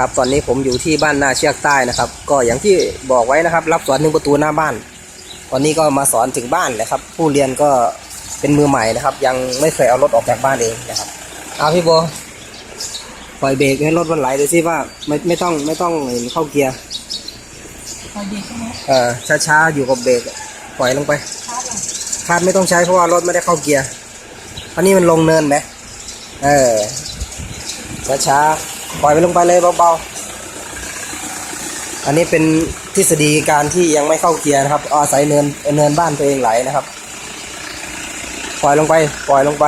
ครับ ตอนนี้ผมอยู่ที่บ้านนาเชือกใต้นะครับ ก็อย่างที่บอกไว้นะครับ รับสอนถึงประตูหน้าบ้านตอนนี้ก็มาสอนถึงบ้านเลยครับ ผู้เรียนก็เป็นมือใหม่นะครับ ยังไม่เคยเอารถออกจากบ้านเองนะครับเอาพี่โบปล่อยเบรกให้รถมันไหลดูสิว่าไม่ไม่ต้องไม่ต้องเข้าเกียร์พอดีใช่ไหมเออช้าๆอยู่กับเบรกปล่อยลงไปชาร์จอะคาดไม่ต้องใช้เพราะว่ารถไม่ได้เข้าเกียร์อันนี้มันลงเนินไหมเออช้าๆ ปล่อยไปลงไปเลยเบาๆ อันนี้เป็นทฤษฎีการที่ยังไม่เข้าเกียร์นะครับ อาศัยเนินเนินบ้านตัวเองไหลนะครับ ปล่อยลงไป ปล่อยลงไป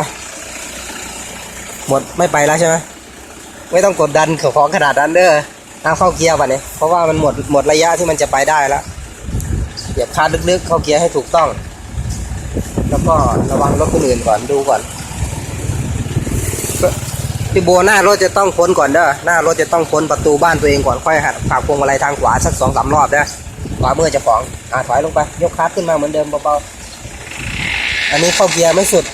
หมดไม่ไปแล้วใช่ไหมไม่ต้องกดดันขอขนาดนั้นเด้อห้ามเข้าเกียร์ป่ะเนี่ยเพราะว่ามันหมดหมดระยะที่มันจะไปได้แล้วเหยียบคาดลึกๆ เข้าเกียร์ให้ถูกต้อง แล้วก็ระวังรถคนอื่นก่อนดูก่อน พี่โบหน้ารถจะต้องพ้นก่อนเด้อหน้ารถจะต้องพ้นประตูบ้านตัวเองก่อนค่อยหักผากพวงมาลัยทางขวาสักสองสามรอบเด้อขวามือจะของอ่าถอยลงไปยกคาร์ทขึ้นมาเหมือนเดิมเบาๆอันนี้เข้าเกียร์ไม่สุด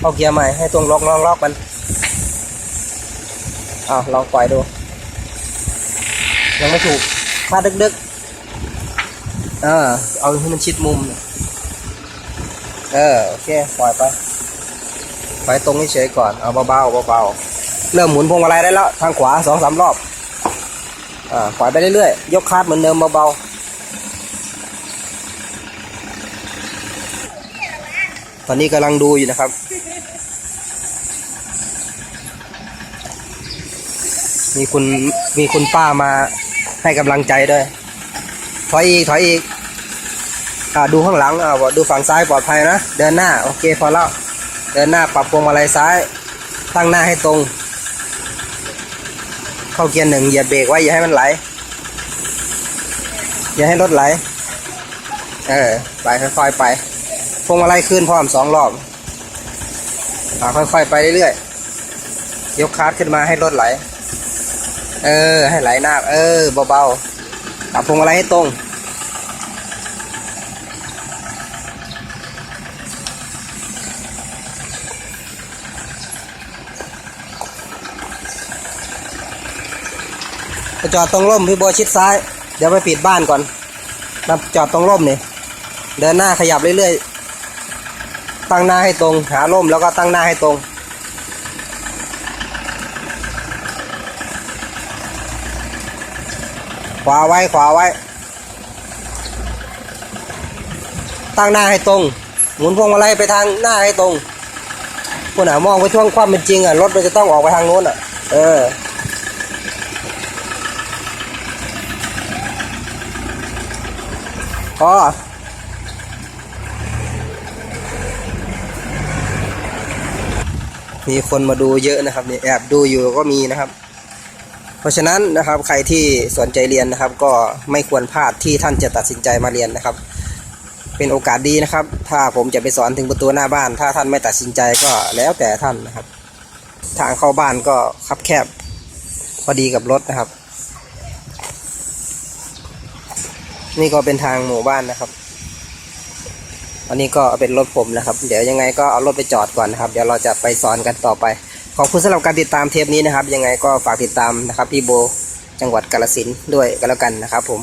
เข้าเกียร์ใหม่ให้ตรงล็อกล็อกล็อกมันอ้าวลองปล่อยดู ยังไม่ถูกคาดดึกๆเออเอาให้มันชิดมุมเออโอเคปล่อยไปไปตรงนี้เฉยก่อนเอาเบาๆเบาๆ เริ่มหมุนพวงมาลัยได้แล้ว ทางขวาสองสามรอบอ่าปล่อยไปเรื่อยๆ ยกคาดเหมือนเดิมเบาๆ ตอนนี้กำลังดูอยู่นะครับมีคุณมีคุณป้ามาให้กำลังใจด้วย ถอยอีกถอยอีกอ่าดูข้างหลังอ่าดูฝั่งซ้ายปลอดภัยนะ เดินหน้า โอเคพอแล้ว เดินหน้าปรับพวงมาลัยซ้าย ตั้งหน้าให้ตรง เข้าเกียร์หนึ่งเหยียบเบรกไว้อย่าให้มันไหล อย่าให้รถไหล เออ ไปค่อยๆไปพวงมาลัยขึ้นพร้อมสองรอบค่อยๆไปเรื่อยๆ ยกคาร์ดขึ้นมาให้รถไหล เออ ให้ไหลหน้า เออ เบาๆปรับพวงมาลัยให้ตรง ไปจอดตรงร่มพี่บัวชิดซ้าย เดี๋ยวไปปิดบ้านก่อนมาจอดตรงร่มนี่เดินหน้าขยับเรื่อยๆ ตั้งหน้าให้ตรง หาร่มแล้วก็ตั้งหน้าให้ตรงขวาไว้ขวาไว้ ตั้งหน้าให้ตรง หมุนพวงมาลัยไปทางหน้าให้ตรงคุณอะมองไปช่วงความเป็นจริงอะรถมันจะต้องออกไปทางโน้นอะ เออ พอมีคนมาดูเยอะนะครับเนี่ยแอบดูอยู่ก็มีนะครับ เพราะฉะนั้นนะครับใครที่สนใจเรียนนะครับ ก็ไม่ควรพลาดที่ท่านจะตัดสินใจมาเรียนนะครับ เป็นโอกาสดีนะครับ ถ้าผมจะไปสอนถึงประตูหน้าบ้าน ถ้าท่านไม่ตัดสินใจก็แล้วแต่ท่านนะครับ ทางเข้าบ้านก็คับแคบพอดีกับรถนะครับ นี่ก็เป็นทางหมู่บ้านนะครับ อันนี้ก็เป็นรถผมนะครับ เดี๋ยวยังไงก็เอารถไปจอดก่อนนะครับ เดี๋ยวเราจะไปสอนกันต่อไป ขอบคุณสำหรับการติดตามเทปนี้นะครับ ยังไงก็ฝากติดตามนะครับพี่โบจังหวัดกาลสินด้วยกันแล้วกันนะครับผม